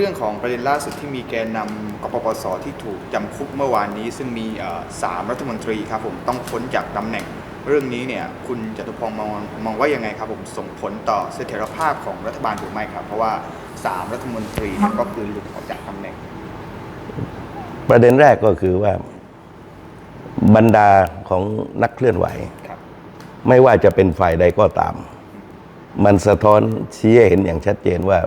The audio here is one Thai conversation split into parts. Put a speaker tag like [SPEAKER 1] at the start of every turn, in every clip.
[SPEAKER 1] เรื่องของประเด็นล่าสุดที่มีแกนนำกปปสที่ถูกจำคุกเมื่อวานนี้ ซึ่งมีเอ่อสามรัฐมนตรีครับผมต้องพ้นจากตำแหน่ง เรื่องนี้เนี่ยคุณจตุพงศ์มองมองว่ายังไงครับผมส่งผลต่อเสถียรภาพของรัฐบาลหรือไม่ครับ เพราะว่าสามรัฐมนตรีเนี่ยก็คือหลุดออกจากตำแหน่ง
[SPEAKER 2] ประเด็นแรกก็คือว่าบรรดาของนักเคลื่อนไหว
[SPEAKER 1] ครับ
[SPEAKER 2] ไม่ว่าจะเป็นฝ่ายใดก็ตาม มันสะท้อนชี้ให้เห็นอย่างชัดเจนว่า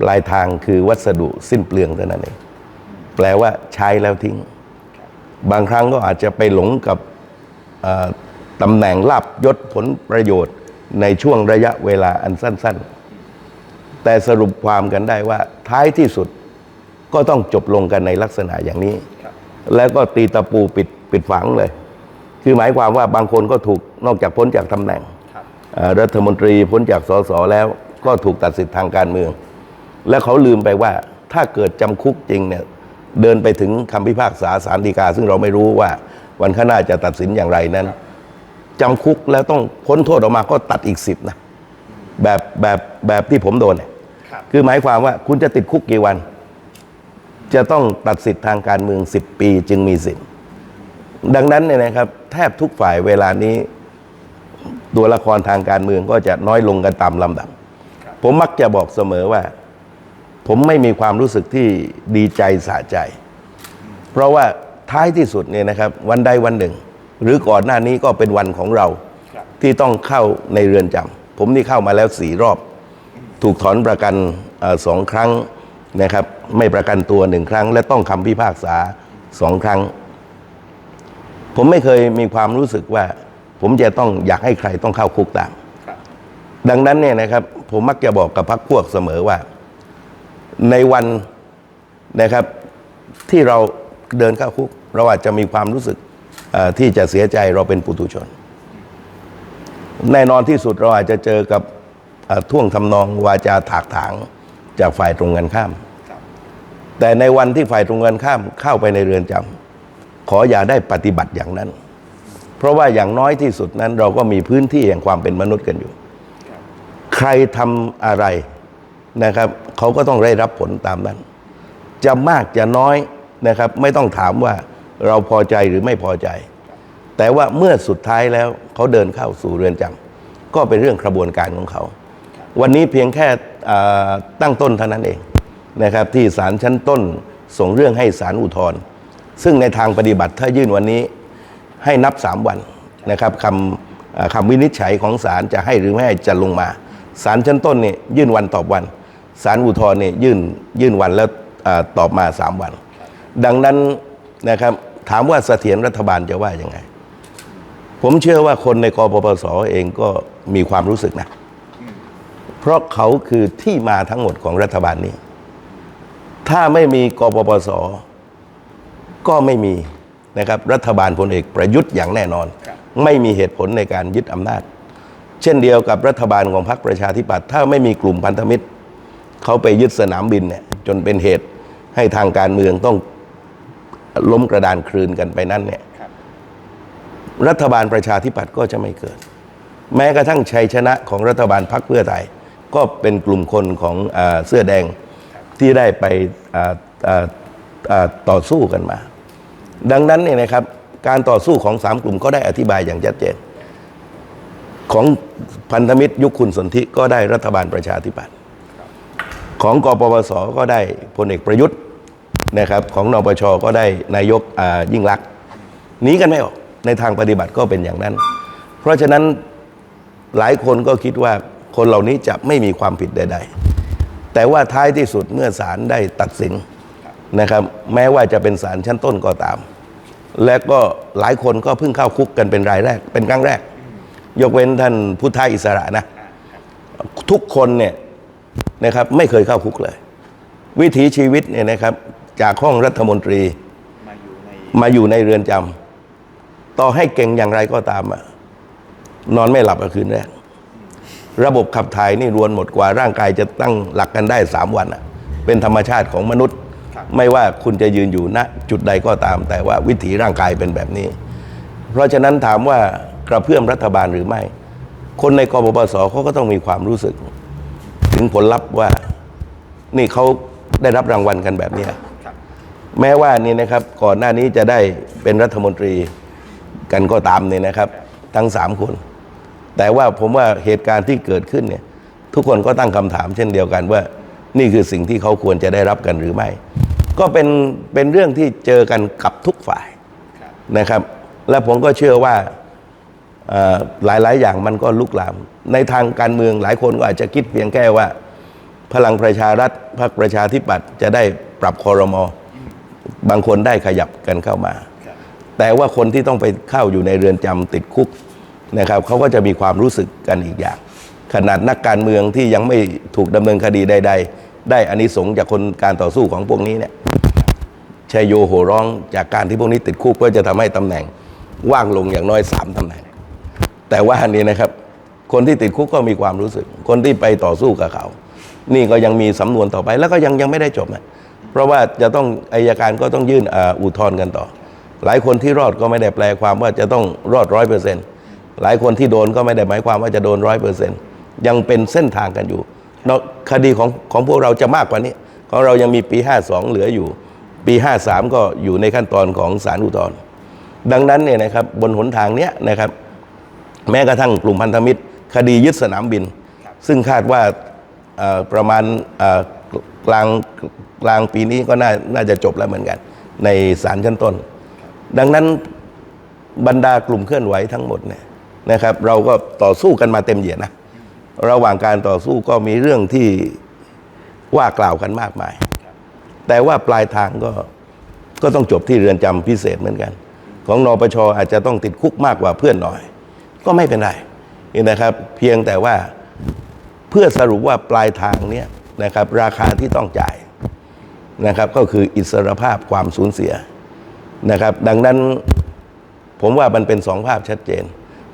[SPEAKER 2] ปลายทางคือวัสดุสิ้นเปลืองเท่านั้นเองแปลว่าใช้แล้วทิ้ง บางครั้งก็อาจจะไปหลงกับเอ่อตำแหน่งลาบยศผลประโยชน์ในช่วงระยะเวลาอันสั้น ๆ แต่สรุปความกันได้ว่าท้ายที่สุดก็ต้องจบลงกันในลักษณะอย่างนี้
[SPEAKER 1] ครับ
[SPEAKER 2] แล้วก็ตีตะปูปิดปิดฝังเลย คือหมายความว่าบางคนก็ถูกนอกจากพ้นจากตำแหน่ง
[SPEAKER 1] ครับ
[SPEAKER 2] เอ่อรัฐมนตรีพ้นจากสสแล้วก็ถูกตัดสิทธิ์ทางการเมือง และเขาลืมไปว่าถ้าเกิดจำคุกจริงเนี่ยเดินไปถึงคำพิพากษาสารดีกา ซึ่งเราไม่รู้ว่าวันข้างหน้าจะตัดสินอย่างไรนั้นจำคุกแล้วต้องพ้นโทษออกมาก็ตัดอีกสิบนะแบบแบบแบบที่ผมโดนเนี่ย
[SPEAKER 1] ครับ
[SPEAKER 2] คือหมายความว่าคุณจะติดคุกกี่วัน จะต้องตัดสิทธิ์ทางการเมือง10ปีจึงมีสิทธิ์ดังนั้นเนี่ยนะครับ แทบทุกฝ่ายเวลานี้ ตัวละครทางการเมืองก็จะน้อยลงกันตามลำดับ
[SPEAKER 1] ครับ
[SPEAKER 2] ผมมักจะบอกเสมอว่า ผมไม่มีความรู้สึกที่ดีใจสะใจ เพราะว่าท้ายที่สุดเนี่ยนะครับวันใดวันหนึ่ง หรือก่อนหน้านี้ก็เป็นวันของเรา
[SPEAKER 1] ครับ
[SPEAKER 2] ที่ต้องเข้าในเรือนจำผมนี่เข้ามาแล้วสี่รอบ ถูกถอนประกันเออสองครั้งนะครับ ไม่ประกันตัวหนึ่งครั้ง และต้องคำพิพากษาสองครั้ง ผมไม่เคยมีความรู้สึกว่า ผมจะต้องอยากให้ใครต้องเข้าคุกตาม
[SPEAKER 1] ครับ
[SPEAKER 2] ดังนั้นเนี่ยนะครับ ผมมักจะบอกกับพรรคพวกเสมอว่า ในวันนะครับที่เราเดินเข้าคุก เราอาจจะมีความรู้สึกที่จะเสียใจเราเป็นปุถุชน แน่นอนที่สุดเราอาจจะเจอกับท่วงทำนองวาจาถากถางจากฝ่ายตรงกันข้าม แต่ในวันที่ฝ่ายตรงกันข้ามเข้าไปในเรือนจำขออย่าได้ปฏิบัติอย่างนั้น เพราะว่าอย่างน้อยที่สุดนั้น เราก็มีพื้นที่แห่งความเป็นมนุษย์กันอยู่ ใครทำอะไรนะครับ เขาก็ต้องได้รับผลตามนั้น จะมากจะน้อยนะครับ ไม่ต้องถามว่าเราพอใจหรือไม่พอใจ แต่ว่าเมื่อสุดท้ายแล้วเขาเดินเข้าสู่เรือนจำก็เป็นเรื่องกระบวนการของเขา วันนี้เพียงแค่ตั้งต้นเท่านั้นเองนะครับ ที่ศาลชั้นต้นส่งเรื่องให้ศาลอุทธรณ์ซึ่งในทางปฏิบัติถ้ายื่นวันนี้ให้นับ 3 วันนะครับคำคำวินิจฉัยของศาลจะให้หรือไม่ให้จะลงมาศาลชั้นต้นเนี่ยยื่นวันตอบวัน ศาลอุทธรณ์เนี่ยยื่นยื่นวันแล้วอ่าตอบมา 3 วัน ดังนั้นนะครับถามว่าเสถียรรัฐบาลจะว่ายังไง ผมเชื่อว่าคนในกปปสเองก็มีความรู้สึกนะ เพราะเขาคือที่มาทั้งหมดของรัฐบาลนี้ ถ้าไม่มีกปปสก็ไม่มีนะครับรัฐบาลพลเอกประยุทธ์อย่างแน่นอน
[SPEAKER 1] ครับ
[SPEAKER 2] ไม่มีเหตุผลในการยึดอำนาจ เช่นเดียวกับรัฐบาลของพรรคประชาธิปัตย์ถ้าไม่มีกลุ่มพันธมิตร เขาไปยึดสนามบินเนี่ยจนเป็นเหตุให้ทางการเมืองต้องล้มกระดานคลืนกันไปนั้นเนี่ย
[SPEAKER 1] ครับ
[SPEAKER 2] รัฐบาลประชาธิปัตย์ก็จะไม่เกิด แม้กระทั่งชัยชนะของรัฐบาลพรรคเพื่อไทย ก็เป็นกลุ่มคนของอาเสื้อแดงที่ได้ไปอ่าอ่าอ่าต่อสู้กันมา ดังนั้นเนี่ยนะครับการต่อสู้ของสามกลุ่มก็ได้อธิบายอย่างชัดเจน ของพันธมิตรยุคคุณสนธิก็ได้รัฐบาลประชาธิปัตย์ ของกปปสก็ได้พลเอกประยุทธ์นะครับของนปชก็ได้นายกยิ่งลักษณ์หนีกันไม่ออกในทางปฏิบัติก็เป็นอย่างนั้น เพราะฉะนั้นหลายคนก็คิดว่าคนเหล่านี้จะไม่มีความผิดใด ๆ แต่ว่าท้ายที่สุดเมื่อศาลได้ตัดสินนะครับแม้ว่าจะเป็นศาลชั้นต้นก็ตาม และก็หลายคนก็เพิ่งเข้าคุกกันเป็นรายแรก เป็นครั้งแรก ยกเว้นท่านพุทธอิสระนะ ทุกคนเนี่ย นะครับไม่เคยเข้าคุกเลย วิถีชีวิตเนี่ยนะครับจากห้องรัฐมนตรี
[SPEAKER 1] มาอยู่ใน
[SPEAKER 2] มาอยู่ในเรือนจำต่อให้เก่งอย่างไรก็ตามอะนอนไม่หลับอะคืนแรกระบบขับถ่ายนี่รวนหมดกว่าร่างกายจะตั้งหลักกันได้สามวันอะเป็นธรรมชาติของมนุษย์
[SPEAKER 1] ครับ
[SPEAKER 2] ไม่ว่าคุณจะยืนอยู่ณจุดใดก็ตาม แต่ว่าวิถีร่างกายเป็นแบบนี้ เพราะฉะนั้นถามว่ากระเพื่อมรัฐบาลหรือไม่ คนในกบปสเขาก็ต้องมีความรู้สึก ถึงผลลัพธ์ว่านี่เขาได้รับรางวัลกันแบบเนี้ย
[SPEAKER 1] ครับ
[SPEAKER 2] แม้ว่านี่นะครับก่อนหน้านี้จะได้เป็นรัฐมนตรีกันก็ตามเนี่ยนะครับ ทั้งสามคน แต่ว่าผมว่าเหตุการณ์ที่เกิดขึ้นเนี่ยทุกคนก็ตั้งคำถามเช่นเดียวกันว่า นี่คือสิ่งที่เขาควรจะได้รับกันหรือไม่ ก็เป็นเป็นเรื่องที่เจอกันกับทุกฝ่าย
[SPEAKER 1] ครับ
[SPEAKER 2] นะครับ และผมก็เชื่อว่าเอ่อ หลายๆ อย่างมันก็ลุกลาม ในทางการเมืองหลายคนก็อาจจะคิดเพียงแค่ว่า พลังประชารัฐพรรคประชาธิปัตย์จะได้ปรับคอรมอบางคนได้ขยับกันเข้ามา แต่ว่าคนที่ต้องไปเข้าอยู่ในเรือนจำติดคุกนะครับเขาก็จะมีความรู้สึกกันอีกอย่าง ขนาดนักการเมืองที่ยังไม่ถูกดำเนินคดีใด ๆ ได้อานิสงส์จากคนการต่อสู้ของพวกนี้เนี่ยชัยโยโห่ร้องจากการที่พวกนี้ติดคุกก็จะทำให้ตำแหน่งว่างลงอย่างน้อยสามตำแหน่ง แต่ว่านนี้นะครับ คนที่ติดคุกก็มีความรู้สึก คนที่ไปต่อสู้กับเขา นี่ก็ยังมีสำนวนต่อไปแล้วก็ยังยังไม่ได้จบนะเพราะว่าจะต้องอายการก็ต้องยื่นอ,อุทธรณ์กันต่อ หลายคนที่รอดก็ไม่ได้แปลความว่าจะต้องรอดร้อยเปอร์เซ็นต์หลายคนที่โดนก็ไม่ได้หมายความว่าจะโดนร้อยเปอร์เซ็นต์ยังเป็นเส้นทางกันอยู่คดีของของพวกเราจะมากกว่านี้ของเรายังมีปี 52 เหลืออยู่ ปี 53 ก็อยู่ในขั้นตอนของศาลอุทธรณ์ดังนั้นเนี่ยนะครับบนหนทางเนี้ยนะครับ แม้กระทั่งกลุ่มพันธมิตร คดียึดสนามบิน ซึ่งคาดว่าเอ่อประมาณเอ่อกลางกลางปีนี้ก็น่าน่าจะจบแล้วเหมือนกัน ในศาลชั้นต้น ดังนั้นบรรดากลุ่มเคลื่อนไหวทั้งหมดเนี่ยนะครับ เราก็ต่อสู้กันมาเต็มเหยียดนะระหว่างการต่อสู้ก็มีเรื่องที่ว่ากล่าวกันมากมาย แต่ว่าปลายทางก็ก็ต้องจบที่เรือนจำพิเศษเหมือนกัน ของนปชอาจจะต้องติดคุกมากกว่าเพื่อนหน่อย ก็ไม่เป็นไรนี่นะครับ เพียงแต่ว่าเพื่อสรุปว่าปลายทางเนี้ยนะครับ ราคาที่ต้องจ่ายนะครับ ก็คืออิสรภาพความสูญเสียนะครับ ดังนั้นผมว่ามันเป็นสองภาพชัดเจน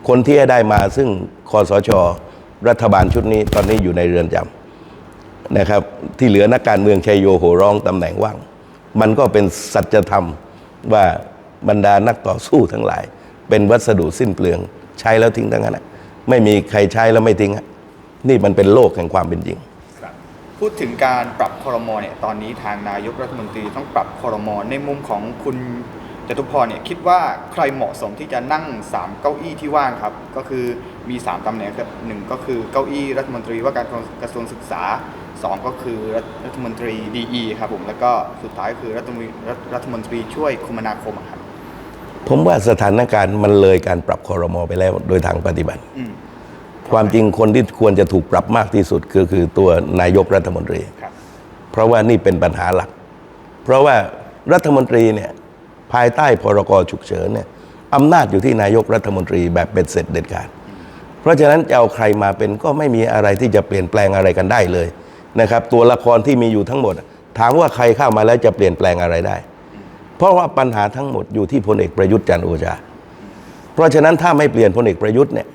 [SPEAKER 2] คนที่ได้มาซึ่งคอสช รัฐบาลชุดนี้ตอนนี้อยู่ในเรือนจำนะครับ ที่เหลือนักการเมืองชัยโยโหร้องตำแหน่งว่าง มันก็เป็นสัจธรรมว่าบรรดานักต่อสู้ทั้งหลาย เป็นวัสดุสิ้นเปลือง ใช้แล้วทิ้งทั้งนั้นไม่มีใครใช้แล้วไม่ทิ้งนี่มันเป็นโลกแห่งความเป็นจริง
[SPEAKER 1] พูดถึงการปรับคอรมอเนี่ยตอนนี้ทางนายกรัฐมนตรีต้องปรับคอรมอในมุมของคุณจตุพรเนี่ยคิดว่าใครเหมาะสมที่จะนั่ง 3 เก้าอี้ที่ว่างครับ ก็คือมี 3ตำแหน่งครับหนึ่งก็คือเก้าอี้รัฐมนตรีว่าการกระทรวงศึกษาสองก็คือรัฐรฐมนตรีดีครับผมแล้วก็สุดท้ายคือรัฐมนตรีรัฐมนตรีช่วยคมนาคมครับ
[SPEAKER 2] ผมว่าสถานการณ์มันเลยการปรับคอรมอไปแล้วโดยทางปฏิบัติ
[SPEAKER 1] อืม
[SPEAKER 2] ความจริงคนที่ควรจะถูกปรับมากที่สุดคือคือตัวนายกรัฐมนตรี
[SPEAKER 1] ครับ
[SPEAKER 2] เพราะว่านี่เป็นปัญหาหลัก เพราะว่ารัฐมนตรีเนี่ยภายใต้พรกฉุกเฉินเนี่ยอำนาจอยู่ที่นายกรัฐมนตรีแบบเป็นเสร็จเด็ดขาด เพราะฉะนั้นจะเอาใครมาเป็นก็ไม่มีอะไรที่จะเปลี่ยนแปลงอะไรกันได้เลยนะครับ ตัวละครที่มีอยู่ทั้งหมด ถามว่าใครเข้ามาแล้วจะเปลี่ยนแปลงอะไรได้ เพราะว่าปัญหาทั้งหมดอยู่ที่พลเอกประยุทธ์จันทร์โอชา เพราะฉะนั้นถ้าไม่เปลี่ยนพลเอกประยุทธ์เนี่ย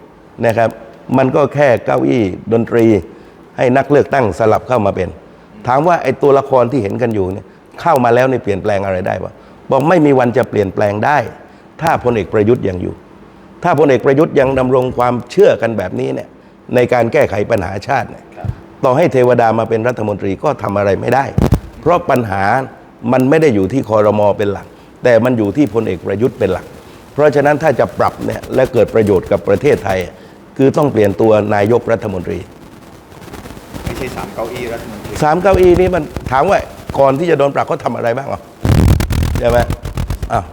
[SPEAKER 2] นะครับ มันก็แค่เก้าอี้ดนตรี ให้นักเลือกตั้งสลับเข้ามาเป็น ถามว่าไอ้ตัวละครที่เห็นกันอยู่เนี่ยเข้ามาแล้วในเปลี่ยนแปลงอะไรได้ปะบอกไม่มีวันจะเปลี่ยนแปลงได้ ถ้าพลเอกประยุทธ์ยังอยู่ ถ้าพลเอกประยุทธ์ยังดำรงความเชื่อกันแบบนี้เนี่ยในการแก้ไขปัญหาชาติเนี่ย
[SPEAKER 1] ครับ
[SPEAKER 2] ต่อให้เทวดามาเป็นรัฐมนตรีก็ทำอะไรไม่ได้ เพราะปัญหา มันไม่ได้อยู่ที่คอรมอเป็นหลัก แต่มันอยู่ที่พลเอกประยุทธ์เป็นหลัก เพราะฉะนั้นถ้าจะปรับเนี่ยและเกิดประโยชน์กับประเทศไทย คือต้องเปลี่ยนตัวนายกรัฐมนตรี
[SPEAKER 1] ไม่ใช่สามเก้าอี้รัฐมนตรี
[SPEAKER 2] สามเก้าอี้นี้มันถามว่าก่อนที่จะโดนปรับเขาทำอะไรบ้างอะใช่ไหมอ้าว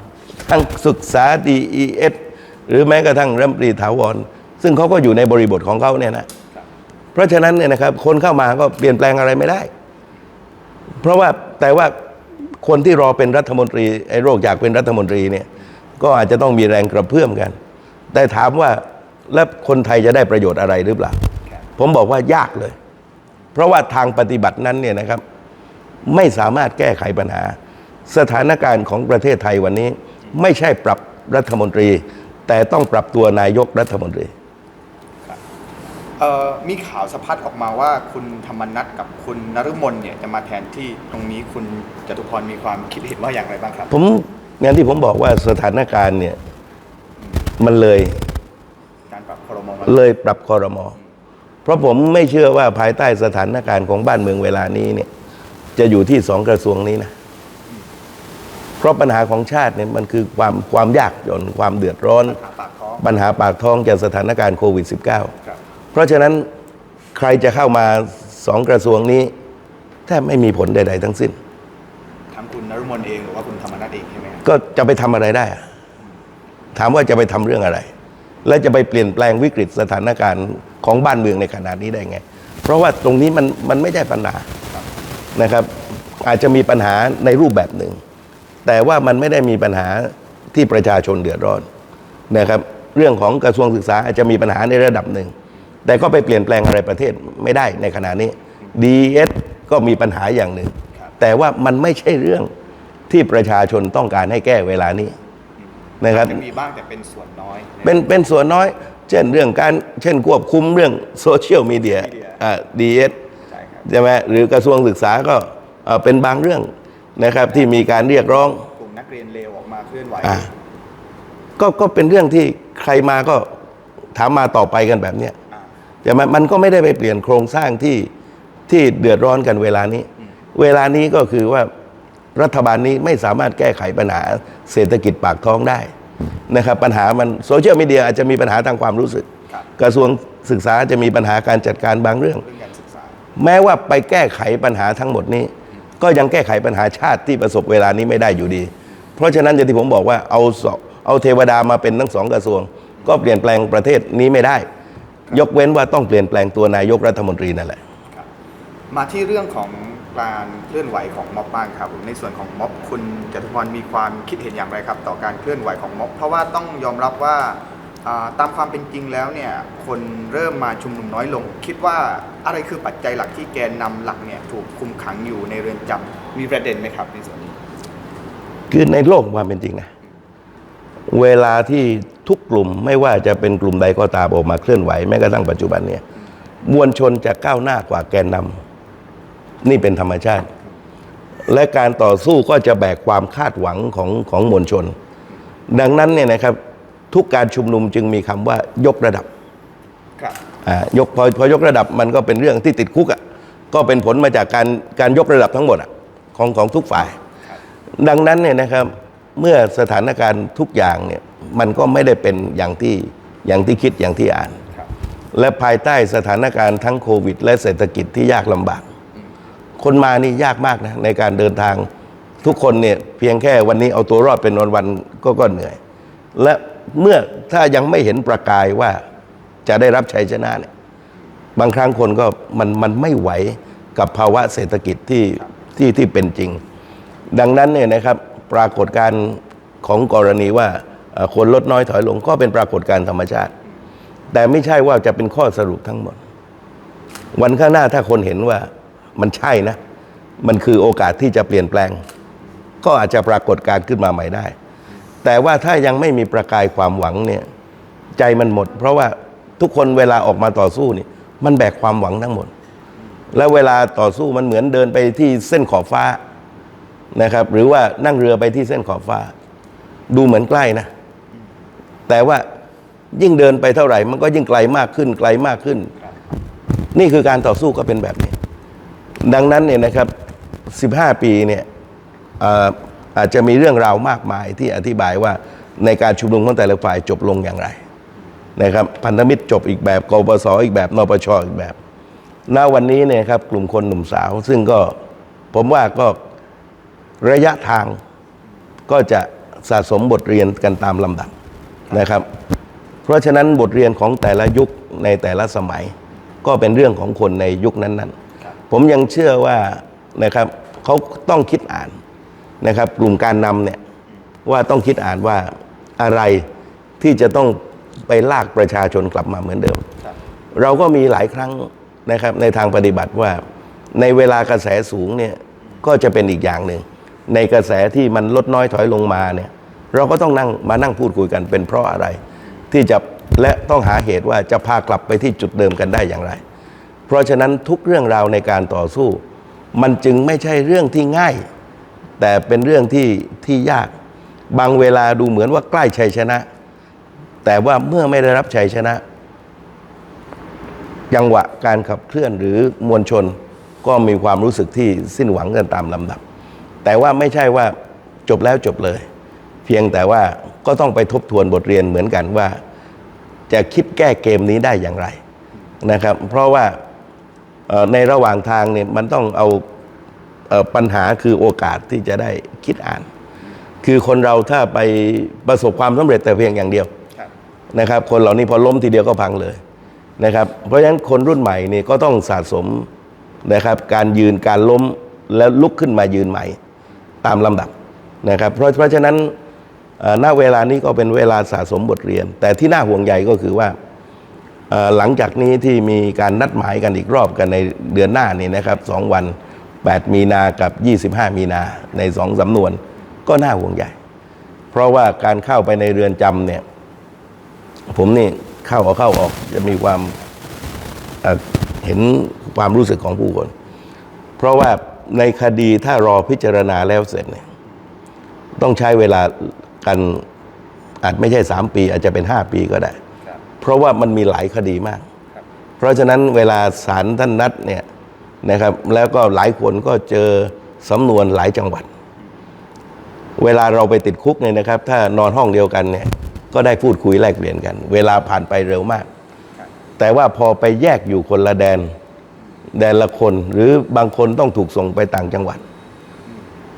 [SPEAKER 2] ทั้งศึกษา DES หรือแม้กระทั่งรัฐมนตรีถาวรซึ่งเขาก็อยู่ในบริบทของเขาเนี่ยนะเพราะฉะนั้นเนี่ยนะครับคนเข้ามาก็เปลี่ยนแปลงอะไรไม่ได้ เพราะว่าแต่ว่า คนที่รอเป็นรัฐมนตรีไอ้โรคอยากเป็นรัฐมนตรีเนี่ยก็อาจจะต้องมีแรงกระเพื่อมกัน แต่ถามว่าแล้วคนไทยจะได้ประโยชน์อะไรหรือเปล่า ผมบอกว่ายากเลย เพราะว่าทางปฏิบัตินั้นเนี่ยนะครับ ไม่สามารถแก้ไขปัญหา สถานการณ์ของประเทศไทยวันนี้ ไม่ใช่ปรับรัฐมนตรี แต่ต้องปรับตัวนายกรัฐมนตรี
[SPEAKER 1] มีข่าวสะพัดออกมาว่าคุณธรรมนัทกับคุณนฤมลเนี่ยจะมาแทนที่ตรงนี้คุณจตุพรมีความคิดเห็นว่าอย่างไรบ้างครับ
[SPEAKER 2] ผมงานที่ผมบอกว่าสถานการณ์เนี่ยมันเลย
[SPEAKER 1] การปรับครมมา
[SPEAKER 2] เลยปรับคอรมอเพราะผมไม่เชื่อว่าภายใต้สถานการณ์ของบ้านเมืองเวลานี้เนี่ย จะอยู่ที่สองกระทรวงนี้นะเพราะปัญหาของชาติเนี่ยมันคือความความยากจนความเดือดร้อน
[SPEAKER 1] หาปากท้อง
[SPEAKER 2] ปัญหาปากท้องจากสถานการณ์โควิด
[SPEAKER 1] ครับ
[SPEAKER 2] -19 เพ ราะฉะนั้นใครจะเข้ามาสองกระทรวงนี้ แทบไม่มีผลใด ๆ ทั้งสิ้น
[SPEAKER 1] ทั้งคุณนรุมนเองหรือว่าคุณธรรมนัฐเองใช่ไหมครับ
[SPEAKER 2] ก็จะไปทำอะไรได้อะถามว่าจะไปทำเรื่องอะไร และจะไปเปลี่ยนแปลงวิกฤตสถานการณ์ของบ้านเมืองในขณะนี้ได้ไง เพราะว่าตรงนี้มันมันไม่ใช่ปัญหานะครับ อาจจะมีปัญหาในรูปแบบหนึ่ง แต่ว่ามันไม่ได้มีปัญหาที่ประชาชนเดือดร้อนนะครับ เรื่องของกระทรวงศึกษาอาจจะมีปัญหาในระดับหนึ่ง แต่ก็ไปเปลี่ยนแปลงอะไรประเทศไม่ได้ในขณะนี้ DS ก็มีปัญหาอย่างหนึ่ง แต่ว่ามันไม่ใช่เรื่องที่ประชาชนต้องการให้แก้เวลานี้นะครับ
[SPEAKER 1] จะมีบ้างแต่เป็นส่วนน้อย
[SPEAKER 2] เป็นเป็นส่วนน้อย เช่นเรื่องการเช่นควบคุมเรื่องโซเชียลมีเดีย
[SPEAKER 1] Media
[SPEAKER 2] อ่าดีเอส
[SPEAKER 1] ใช่ครับ
[SPEAKER 2] ใช่ไหมหรือกระทรวงศึกษาก็เอ่อเป็นบางเรื่องนะครับที่มีการเรียกร้อง
[SPEAKER 1] กลุ่มนักเรียนเลวออกมาเคลื่อนไหว
[SPEAKER 2] อ่าก็ก็เป็นเรื่องที่ใครมาก็ถามมาต่อไปกันแบบเนี้ย
[SPEAKER 1] อ่า
[SPEAKER 2] ใช่ไหมมันก็ไม่ได้ไปเปลี่ยนโครงสร้างที่ที่เดือดร้อนกันเวลานี้ เวลานี้ก็คือว่ารัฐบาลนี้ไม่สามารถแก้ไขปัญหาเศรษฐกิจปากท้องได้นะครับปัญหามันโซเชียลมีเดียอาจจะมีปัญหาทางความรู้สึก
[SPEAKER 1] ครับ
[SPEAKER 2] กระทรวงศึกษาจะมีปัญหาการจัดการบางเรื่อง
[SPEAKER 1] เรื่องการศึกษา
[SPEAKER 2] แม้ว่าไปแก้ไขปัญหาทั้งหมดนี้ ก็ยังแก้ไขปัญหาชาติที่ประสบเวลานี้ไม่ได้อยู่ดี เพราะฉะนั้นอย่างที่ผมบอกว่าเอาสเอาเทวดามาเป็นทั้งสองกระทรวง ก็เปลี่ยนแปลงประเทศนี้ไม่ได้ ยกเว้นว่าต้องเปลี่ยนแปลงตัวนายกรัฐมนตรีนั่นแหละ
[SPEAKER 1] ครับมาที่เรื่องของการเคลื่อนไหวของม็อบบ้างครับในส่วนของม็อบคุณจตุพรมีความคิดเห็นอย่างไรครับ ต่อการเคลื่อนไหวของม็อบ เพราะว่าต้องยอมรับว่าอ่าตามความเป็นจริงแล้วเนี่ยคนเริ่มมาชุมนุมน้อยลง คิดว่าอะไรคือปัจจัยหลักที่แกนนำหลักเนี่ยถูกคุมขังอยู่ในเรือนจำมีประเด็นไหมครับในส่วนนี้
[SPEAKER 2] คือในโลกความเป็นจริงนะเวลาที่ ทุกกลุ่มไม่ว่าจะเป็นกลุ่มใดก็ตามออกมาเคลื่อนไหวแม้กระทั่งปัจจุบันเนี่ยมวลชนจะก้าวหน้ากว่าแกนนำนี่เป็นธรรมชาติ และการต่อสู้ก็จะแบกความคาดหวังของของมวลชน ดังนั้นเนี่ยนะครับทุกการชุมนุมจึงมีคำว่ายกระดับ
[SPEAKER 1] ครับ
[SPEAKER 2] อ่ายกพอพอยกระดับมันก็เป็นเรื่องที่ติดคุกอะ่ะก็เป็นผลมาจากการการยกระดับทั้งหมดอะของของทุกฝ่าย
[SPEAKER 1] ครับ
[SPEAKER 2] ดังนั้นเนี่ยนะครับเมื่อสถานการณ์ทุกอย่างเนี่ย มันก็ไม่ได้เป็นอย่างที่อย่างที่คิดอย่างที่อ่าน
[SPEAKER 1] ครับ
[SPEAKER 2] และภายใต้สถานการณ์ทั้งโควิด และเศรษฐกิจที่ยากลำบาก คนมานี่ยากมากนะในการเดินทางทุกคนเนี่ยเพียงแค่วันนี้เอาตัวรอดเป็นวันๆก็ก็เหนื่อย และเมื่อถ้ายังไม่เห็นประกายว่าจะได้รับชัยชนะเนี่ยบางครั้งคนก็มันมันไม่ไหวกับภาวะเศรษฐกิจที่ที่ที่เป็นจริง ดังนั้นเนี่ยนะครับปรากฏการณ์ของกรณีว่าเอ่อ คนลดน้อยถอยลงก็เป็นปรากฏการณ์ธรรมชาติ แต่ไม่ใช่ว่าจะเป็นข้อสรุปทั้งหมด วันข้างหน้าถ้าคนเห็นว่ามันใช่นะ มันคือโอกาสที่จะเปลี่ยนแปลง ก็อาจจะปรากฏการขึ้นมาใหม่ได้ แต่ว่าถ้ายังไม่มีประกายความหวังเนี่ยใจมันหมด เพราะว่าทุกคนเวลาออกมาต่อสู้นี่มันแบกความหวังทั้งหมด แล้วเวลาต่อสู้มันเหมือนเดินไปที่เส้นขอบฟ้านะครับ หรือว่านั่งเรือไปที่เส้นขอบฟ้า ดูเหมือนใกล้นะ แต่ว่ายิ่งเดินไปเท่าไหร่ มันก็ยิ่งไกลมากขึ้นไกลมากขึ้น นี่คือการต่อสู้ก็เป็นแบบนี้ ดังนั้นเนี่ยนะครับ 15 ปีเนี่ยเอ่อาจจะมีเรื่องราวมากมายที่อธิบายว่าในการชุมนุมของแต่ละฝ่ายจบลงอย่างไรนะครับพันธมิตรจบอีกแบบกปสอีกแบบนปชอีกแบบณวันนี้เนี่ยครับกลุ่มคนหนุ่มสาว ซึ่งก็ผมว่าก็ระยะทางก็จะสะสมบทเรียนกันตามลำดับ นะครับ เพราะฉะนั้นบทเรียนของแต่ละยุคในแต่ละสมัย ก็เป็นเรื่องของคนในยุคนั้นๆ ผมยังเชื่อว่านะครับเขาต้องคิดอ่านนะครับกลุ่มการนำเนี่ยว่าต้องคิดอ่านว่าอะไรที่จะต้องไปลากประชาชนกลับมาเหมือนเดิม
[SPEAKER 1] ครับ
[SPEAKER 2] เราก็มีหลายครั้งนะครับในทางปฏิบัติว่าในเวลากระแสสูงเนี่ยก็จะเป็นอีกอย่างหนึ่ง ในกระแสที่มันลดน้อยถอยลงมาเนี่ย เราก็ต้องนั่งมานั่งพูดคุยกันเป็นเพราะอะไร ที่จะและต้องหาเหตุว่าจะพากลับไปที่จุดเดิมกันได้อย่างไร เพราะฉะนั้นทุกเรื่องราวในการต่อสู้ มันจึงไม่ใช่เรื่องที่ง่าย แต่เป็นเรื่องที่ที่ยาก บางเวลาดูเหมือนว่าใกล้ชัยชนะ แต่ว่าเมื่อไม่ได้รับชัยชนะจังหวะการขับเคลื่อนหรือมวลชนก็มีความรู้สึกที่สิ้นหวังกันตามลำดับ แต่ว่าไม่ใช่ว่าจบแล้วจบเลย เพียงแต่ว่าก็ต้องไปทบทวนบทเรียนเหมือนกันว่า จะคิดแก้เกมนี้ได้อย่างไรนะครับ เพราะว่าในระหว่างทางเนี่ยมันต้องเอาเออปัญหาคือโอกาสที่จะได้คิดอ่าน คือคนเราถ้าไปประสบความสำเร็จแต่เพียงอย่างเดียวนะครับ คนเหล่านี้พอล้มทีเดียวก็พังเลยนะครับ เพราะฉะนั้นคนรุ่นใหม่นี่ก็ต้องสะสมนะครับ การยืนการล้มแล้วลุกขึ้นมายืนใหม่ ตามลำดับนะครับ เพราะเพราะฉะนั้น ณเวลานี้ก็เป็นเวลาสะสมบทเรียน แต่ที่น่าห่วงใยก็คือว่าหลังจากนี้ที่มีการนัดหมายกันอีกรอบกันในเดือนหน้านี่นะครับสองวัน 8 มีนากับ 25 มีนาในสองสำนวนก็น่าห่วงใยเพราะว่าการเข้าไปในเรือนจำเนี่ยผมนี่เข้าออกเข้าออกจะมีความเเห็นความรู้สึกของผู้คน เพราะว่าในคดีถ้ารอพิจารณาแล้วเสร็จเนี่ยต้องใช้เวลา กันอาจไม่ใช่สามปี อาจจะเป็นห้าปีก็ได้
[SPEAKER 1] ครับ
[SPEAKER 2] เพราะว่ามันมีหลายคดีมาก
[SPEAKER 1] ครับ
[SPEAKER 2] เพราะฉะนั้นเวลาศาลท่านนัดเนี่ยนะครับแล้วก็หลายคนก็เจอสำนวนหลายจังหวัด เวลาเราไปติดคุกเนี่ยนะครับ ถ้านอนห้องเดียวกันเนี่ยก็ได้พูดคุยแลกเปลี่ยนกัน เวลาผ่านไปเร็วมาก แต่ว่าพอไปแยกอยู่คนละแดน แดนละคน หรือบางคนต้องถูกส่งไปต่างจังหวัด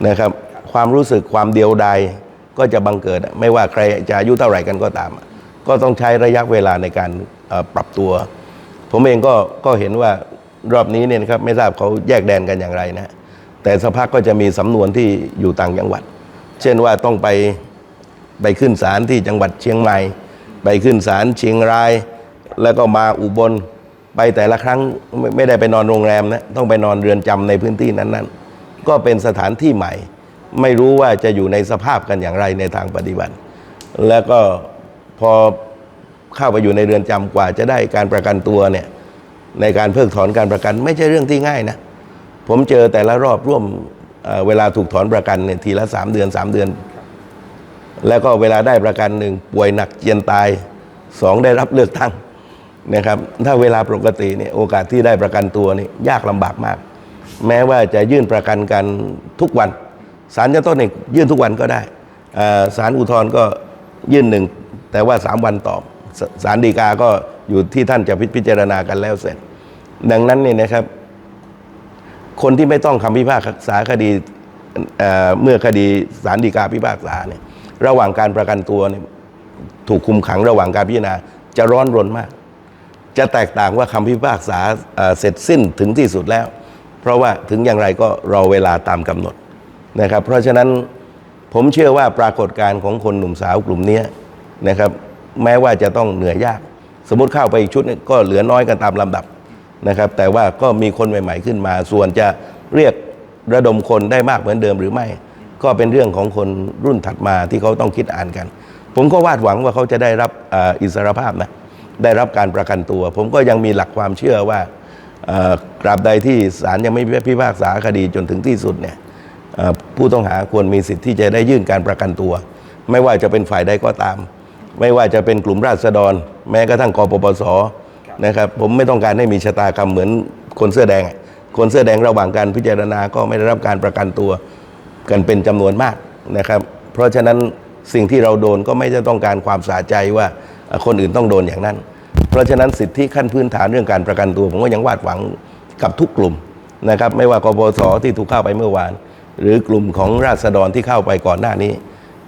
[SPEAKER 2] นะครับ ความรู้สึกความเดียวดาย ก็จะบังเกิดไม่ว่าใครจะอายุเท่าไหร่กันก็ตาม ก็ต้องใช้ระยะเวลาในการปรับตัว ผมเองก็ก็เห็นว่ารอบนี้เนี่ยครับไม่ทราบเขาแยกแดนกันอย่างไรนะแต่สักพักก็จะมีสำนวนที่อยู่ต่างจังหวัด เช่นว่าต้องไปไปขึ้นศาลที่จังหวัดเชียงใหม่ ไปขึ้นศาลเชียงราย แล้วก็มาอุบลไปแต่ละครั้งไม่ได้ไปนอนโรงแรมนะต้องไปนอนเรือนจำในพื้นที่นั้นๆ ก็เป็นสถานที่ใหม่ ไม่รู้ว่าจะอยู่ในสภาพกันอย่างไรในทางปฏิบัติ แล้วก็พอเข้าไปอยู่ในเรือนจำกว่าจะได้การประกันตัวเนี่ยในการเพิกถอนการประกัน ไม่ใช่เรื่องที่ง่ายนะ ผมเจอแต่ละรอบร่วมเเวลาถูกถอนประกันเนี่ยทีละสามเดือนสามเดือน แล้วก็เวลาได้ประกันหนึ่งป่วยหนักเจียนตายสองได้รับเลือกตั้งนะครับ ถ้าเวลาปกติเนี่ยโอกาสที่ได้ประกันตัวนี่ยากลำบากมาก แม้ว่าจะยื่นประกันกันทุกวัน ศาลชั้นต้นเนี่ยยื่นทุกวันก็ได้เอ่อศาลอุทธรณ์ก็ยื่นหนึ่ง แต่ว่าสามวันตอบศาลฎีกาก็อยู่ที่ท่านจะพิพจารณากันแล้วเสร็จ ดังนั้นเนี่ยนะครับ คนที่ไม่ต้องคำพิพากษาคดีเเมื่อคดีศาลฎีกาพิพากษาเนี่ยระหว่างการประกันตัวเนี่ยถูกคุมขังระหว่างการพิจารณาจะร้อนรนมาก จะแตกต่างว่าคำพิพากษาเเสร็จสิ้นถึงที่สุดแล้ว เพราะว่าถึงอย่างไรก็รอเวลาตามกำหนด นะครับ เพราะฉะนั้นผมเชื่อว่าปรากฏการณ์ของคนหนุ่มสาวกลุ่มเนี้ยนะครับ แม้ว่าจะต้องเหนื่อยยาก สมมติเข้าไปอีกชุดก็เหลือน้อยกันตามลำดับนะครับ แต่ว่าก็มีคนใหม่ ๆ ขึ้นมา ส่วนจะเรียกระดมคนได้มากเหมือนเดิมหรือไม่ ก็เป็นเรื่องของคนรุ่นถัดมาที่เขาต้องคิดอ่านกัน ผมก็วาดหวังว่าเขาจะได้รับอิสรภาพนะได้รับการประกันตัว ผมก็ยังมีหลักความเชื่อว่ากราบใดที่ศาลยังไม่พิพากษาคดีจนถึงที่สุดเนี่ย ผู้ต้องหาควรมีสิทธิ์ที่จะได้ยื่นการประกันตัว ไม่ว่าจะเป็นฝ่ายใดก็ตาม ไม่ว่าจะเป็นกลุ่มราษฎร แม้กระทั่งกปปสนะครับผมไม่ต้องการให้มีชะตากรรมเหมือนคนเสื้อแดง คนเสื้อแดงระหว่างการพิจารณาก็ไม่ได้รับการประกันตัวกันเป็นจำนวนมากนะครับ เพราะฉะนั้นสิ่งที่เราโดนก็ไม่ได้ต้องการความสาใจว่าคนอื่นต้องโดนอย่างนั้น เพราะฉะนั้นสิทธิขั้นพื้นฐานเรื่องการประกันตัว ผมก็ยังวาดหวังกับทุกกลุ่มนะครับ ไม่ว่ากปปสที่ถูกเข้าไปเมื่อวาน หรือกลุ่มของราษฎรที่เข้าไปก่อนหน้านี้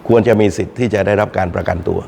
[SPEAKER 2] ควรจะมีสิทธิ์ที่จะได้รับการประกันตัว